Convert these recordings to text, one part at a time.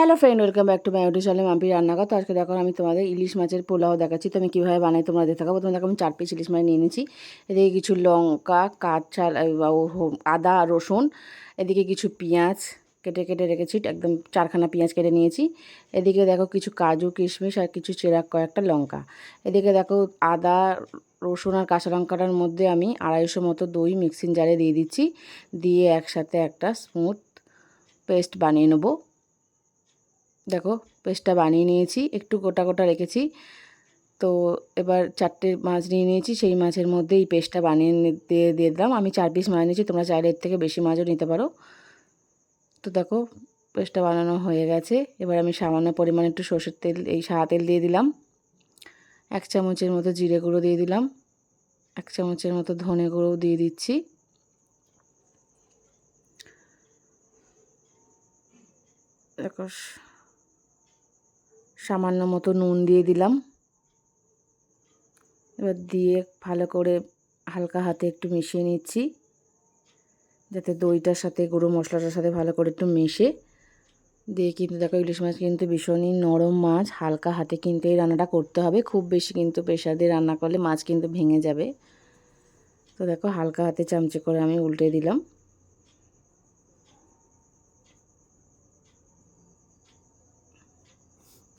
Hello friend welcome back to my channel Mampi রান্নাঘর তো আজকে দেখো আমি তোমাদের ইলিশ মাছের পোলাও দেখাচ্ছি। তো আমি কীভাবে বানাই তোমরা দেখতে থাকো। দেখো আমি চার পিস ইলিশ মাছ নিয়ে নিয়েছি। এদিকে কিছু লঙ্কা কাঁচা আদা, রসুন। এদিকে কিছু পেঁয়াজ কেটে কেটে রেখেছি। একদম চারখানা পেঁয়াজ কেটে নিয়েছি। এদিকে দেখো কিছু কাজু, কিশমিশ আর কিছু চেরাক কয়েকটা লঙ্কা। এদিকে দেখো আদা, রসুন আর কাঁচা লঙ্কাটার মধ্যে আমি আড়াইশো মতো দই মিক্সিং জারে দিয়ে দিচ্ছি। দিয়ে একসাথে একটা স্মুথ পেস্ট বানিয়ে নেব। দেখো, পেস্টটা বানিয়ে নিয়েছি, একটু গোটা গোটা রেখেছি। তো এবার চারটে মাছ নিয়ে নিয়েছি, সেই মাছের মধ্যে এই পেস্টটা বানিয়ে দিয়ে দিয়ে দিলাম। আমি চার পিস মাছ নিয়েছি, তোমরা চাইলে এর থেকে বেশি মাছও নিতে পারো। তো দেখো, পেস্টটা বানানো হয়ে গেছে। এবার আমি সামান্য পরিমাণে একটু সর্ষের তেল, এই সাদা তেল দিয়ে দিলাম। এক চামচের মতো জিরে গুঁড়ো দিয়ে দিলাম। এক চামচের মতো ধনে গুঁড়োও দিয়ে দিচ্ছি। দেখো সামান্য মতো নুন দিয়ে দিলাম। এবার দিয়ে ভালো করে হালকা হাতে একটু মিশিয়ে নিচ্ছি, যাতে দইটার সাথে, গুঁড়ো মশলাটার সাথে ভালো করে একটু মিশে। দিয়ে কিন্তু দেখো, ইলিশ মাছ কিন্তু ভীষণই নরম মাছ, হালকা হাতে কিন্তু এই রান্নাটা করতে হবে। খুব বেশি কিন্তু প্রেশার দিয়ে রান্না করলে মাছ কিন্তু ভেঙে যাবে। তো দেখো, হালকা হাতে চামচে করে আমি উল্টে দিলাম।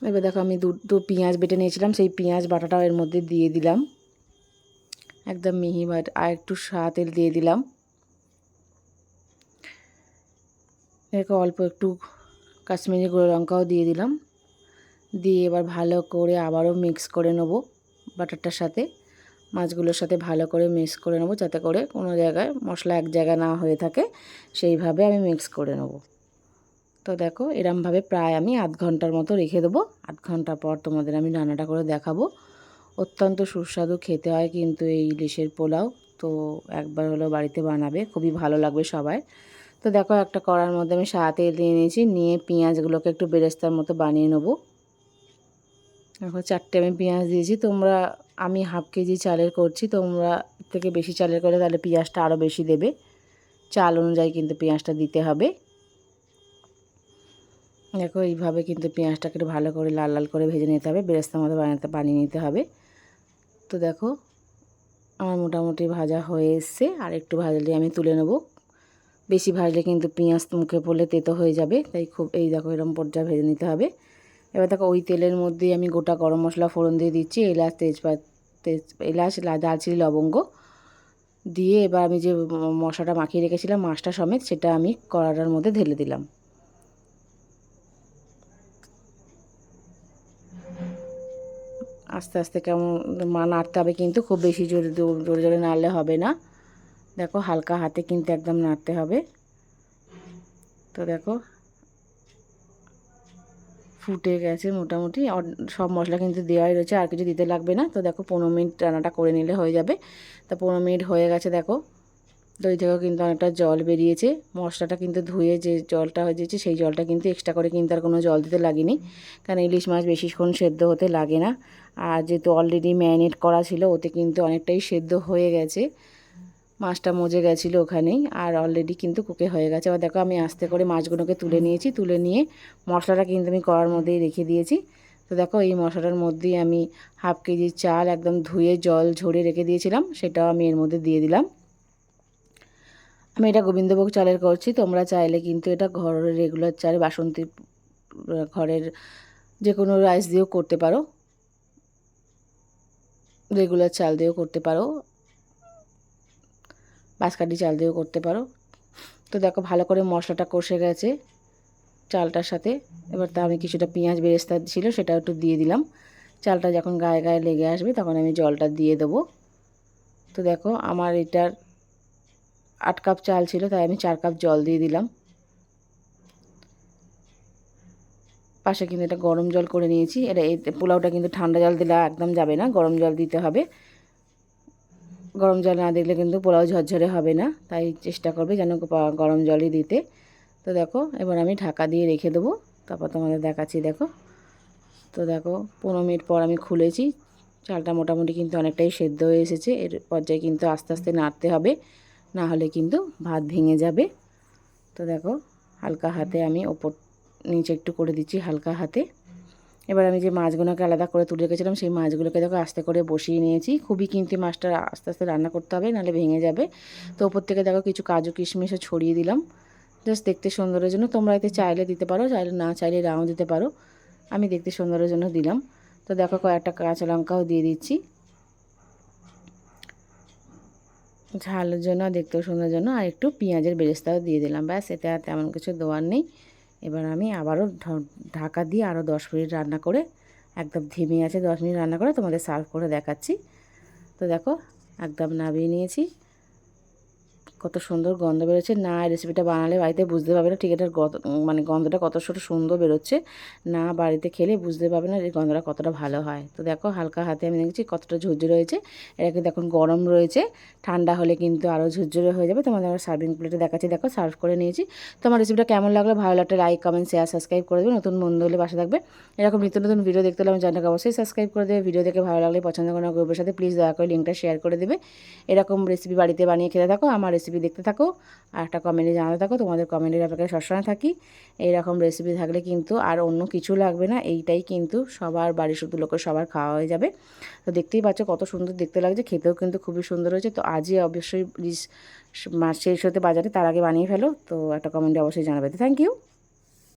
এবার দেখো আমি দুটো পেঁয়াজ বেটে নিয়েছিলাম, সেই পেঁয়াজ বাটাটাও এর মধ্যে দিয়ে দিলাম। একদম মিহি বাট, আর একটু সা তেল দিয়ে দিলাম। এরকম অল্প একটু কাশ্মীরি গুঁড়ো লঙ্কাও দিয়ে দিলাম। দিয়ে এবার ভালো করে আবারও মিক্স করে নেব বাটারটার সাথে। মাছগুলোর সাথে ভালো করে মিক্স করে নেব, যাতে করে কোনো জায়গায় মশলা এক জায়গায় না হয়ে থাকে। সেইভাবে আমি মিক্স করে নেব। তো দেখো, এরমভাবে প্রায় আমি আধ ঘণ্টার মতো রেখে দেবো। আধ ঘণ্টা পর তোমাদের আমি রান্নাটা করে দেখাবো। অত্যন্ত সুস্বাদু খেতে হয় কিন্তু এই ইলিশের পোলাও। তো একবার হলো বাড়িতে বানাবে, খুবই ভালো লাগবে সবাই। তো দেখো, একটা কড়ার মধ্যে আমি সাদা তেল নিয়ে নিয়েছি, নিয়ে পেঁয়াজগুলোকে একটু বেরেস্তার মতো বানিয়ে নেব। দেখো, চারটে আমি পেঁয়াজ দিয়েছি, তোমরা, আমি হাফ কেজি চালের করছি, তোমরা থেকে বেশি চালের করে তাহলে পেঁয়াজটা আরও বেশি দেবে। চাল অনুযায়ী কিন্তু পেঁয়াজটা দিতে হবে। দেখো, এইভাবে কিন্তু পেঁয়াজটাকে একটু ভালো করে লাল লাল করে ভেজে নিতে হবে। বেরেস্তার মতো বানাতে বানিয়ে নিতে হবে। তো দেখো, আমার মোটামুটি ভাজা হয়ে এসছে। আর একটু ভাজলে আমি তুলে নেব। বেশি ভাজলে কিন্তু পেঁয়াজ মুখে পড়লে তেতো হয়ে যাবে। তাই খুব, এই দেখো এরকম পর্যায়ে ভেজে নিতে হবে। এবার দেখো, ওই তেলের মধ্যেই আমি গোটা গরম মশলা ফোড়ন দিয়ে দিচ্ছি, এলাচ, তেজপাত, তেজ এলাচ দারচিনি, লবঙ্গ দিয়ে এবার আমি যে মশলাটা মাখিয়ে রেখেছিলাম, মাছটা সমেত, সেটা আমি কড়াটার মধ্যে ঢেলে দিলাম। আস্তে আস্তে কেমন মা নাড়তে হবে কিন্তু, খুব বেশি জোরে জোরে জোরে নাড়লে হবে না। দেখো হালকা হাতে কিন্তু একদম নাড়তে হবে। তো দেখো, ফুটে গেছে মোটামুটি। সব মশলা কিন্তু দেওয়াই রয়েছে, আর কিছু দিতে লাগবে না। তো দেখো পনেরো মিনিট রান্নাটা করে নিলে হয়ে যাবে। তো পনেরো মিনিট হয়ে গেছে, দেখো। দই থেকেও কিন্তু অনেকটা জল বেরিয়েছে। মশলাটা কিন্তু ধুয়ে যে জলটা হয়ে যেছে সেই জলটা কিন্তু এক্সট্রা করে কিন্তু আর কোনো জল দিতে লাগেনি। কারণ ইলিশ মাছ বেশিক্ষণ সেদ্ধ হতে লাগে না। আর যেহেতু অলরেডি ম্যারিনেট করা ছিল, ওতে কিন্তু অনেকটাই সেদ্ধ হয়ে গেছে। মাছটা মজে গেছিল ওখানেই, আর অলরেডি কিন্তু কুকে হয়ে গেছে। এবার দেখো আমি আস্তে করে মাছগুলোকে তুলে নিয়েছি, তুলে নিয়ে মশলাটা কিন্তু আমি কড়ার মধ্যেই রেখে দিয়েছি। তো দেখো এই মশলাটার মধ্যেই আমি হাফ কেজি চাল একদম ধুয়ে জল ঝরে রেখে দিয়েছিলাম, সেটাও আমি এর মধ্যে দিয়ে দিলাম। আমি এটা গোবিন্দভোগ চালের করছি, তোমরা চাইলে কিন্তু এটা ঘরের রেগুলার চাল, বাসন্তী ঘরের যে কোনো রাইস দিয়েও করতে পারো। রেগুলার চাল দিয়েও করতে পারো। বাঁশকাঠি চাল দিয়েও করতে পারো। তো দেখো ভালো করে মশলাটা কষে গেছে চালটার সাথে। এবার তা আমি কিছুটা পেঁয়াজ বেরেস্তা ছিল সেটা একটু দিয়ে দিলাম। চালটা যখন গায়ে গায়ে লেগে আসবে তখন আমি জলটা দিয়ে দেবো। তো দেখো আমার এটার আট কাপ চাল ছিল, তাই আমি চার কাপ জল দিয়ে দিলাম। পাশে কিন্তু এটা গরম জল করে নিয়েছি। এটা এই পোলাওটা কিন্তু ঠান্ডা জল দিলে একদম যাবে না, গরম জল দিতে হবে। গরম জল না দিলে কিন্তু পোলাও ঝরঝরে হবে না, তাই চেষ্টা করবে যেন গরম জলই দিতে। তো দেখো, এবার আমি ঢাকা দিয়ে রেখে দেবো। তারপর তোমাদের দেখাচ্ছি, দেখো। তো দেখো, পনেরো মিনিট পর আমি খুলেছি। চালটা মোটামুটি কিন্তু অনেকটাই সেদ্ধ হয়ে এসেছে। এর পর্যায়ে কিন্তু আস্তে আস্তে নাড়তে হবে। না হলে কিন্তু ভাত ভেঙে যাবে। তো দেখো, হালকা হাতে আমি ওপর নিচে একটু করে দিচ্ছি হালকা হাতে। এবার আমি যে মাছগুলোকে আলাদা করে তুলে রেখেছিলাম, সেই মাছগুলোকে দেখো আস্তে করে বসিয়ে নিয়েছি। খুবই কিন্তু মাছটা আস্তে আস্তে রান্না করতে হবে, নাহলে ভেঙে যাবে। তো ওপর থেকে দেখো কিছু কাজু কিশমিশও ছড়িয়ে দিলাম। জাস্ট দেখতে সুন্দরের জন্য, তোমরা এতে চাইলে দিতে পারো, চাইলে না চাইলে নাও দিতে পারো। আমি দেখতে সুন্দরের জন্য দিলাম। তো দেখো কয়েকটা কাঁচা লঙ্কাও দিয়ে দিচ্ছি। ঝালের জন্য দেখতে দেখতেও সুন্দর জন্য আর একটু পেঁয়াজের বেরেস্তাও দিয়ে দিলাম। ব্যাস আর তেমন কিছু দেওয়ার নেই। এবার আমি আবারও ঢাকা দিয়ে আরও দশ মিনিট রান্না করে, একদম ধিমে আছে দশ মিনিট রান্না করে তোমাদের সার্ভ করে দেখাচ্ছি। তো দেখো, একদম নামিয়ে নিয়েছি। কত সুন্দর গন্ধ বেরোচ্ছে। না, এই রেসিপিটা বানালে বাড়িতে বুঝতে পারবে না ঠিক এটার মানে গন্ধটা কত সুন্দর বেরোচ্ছে। না, বাড়িতে খেলে বুঝতে পারবে না এই গন্ধটা কতটা ভালো হয়। তো দেখো, হালকা হাতে আমি দেখছি কতটা ঝুরঝুরে হয়েছে এটা কিন্তু এখন গরম রয়েছে, ঠান্ডা হলে কিন্তু আরও ঝুরঝুরে হয়ে যাবে। তোমাদের আমার সার্ভিং প্লেটে দেখাচ্ছি। দেখো সার্ভ করে নিয়েছি। তো আমার রেসিপিটা কেমন লাগল? ভালো লাগলে লাইক কমেন্ট শেয়ার সাবস্ক্রাইব করে দেবে। নতুন বন্ধু হলে পাশে থাকবে। এরকম নিত্য নতুন ভিডিও দেখতে হলে আমার চ্যানেলকে অবশ্যই সাবস্ক্রাইব করে দেবে। ভিডিও দেখে ভালো লাগলে পছন্দ কোনো গ্রুপের সাথে প্লিজ দয়া করে লিঙ্কটা শেয়ার করে দেবে। এরকম রেসিপি বাড়িতে বানিয়ে খেতে থাকো। আমার রেসিপি দেখতে থাকো, আর একটা কমেন্টে জানাতে থাকো, তোমাদের কমেন্টের অপেক্ষায় সবসময় থাকি। এইরকম রেসিপি থাকলে কিন্তু আর অন্য কিছু লাগবে না, এইটাই কিন্তু সবার বাড়ির শুধু লোকের সবার খাওয়া হয়ে যাবে। তো দেখতেই পাচ্ছ কত সুন্দর দেখতে লাগছে, খেতেও কিন্তু খুবই সুন্দর হয়েছে। তো আজই অবশ্যই প্লিজ মাছ শেষ হতে বাজারে, তার আগে বানিয়ে ফেলো। তো একটা কমেন্টে অবশ্যই জানাবে। Thank you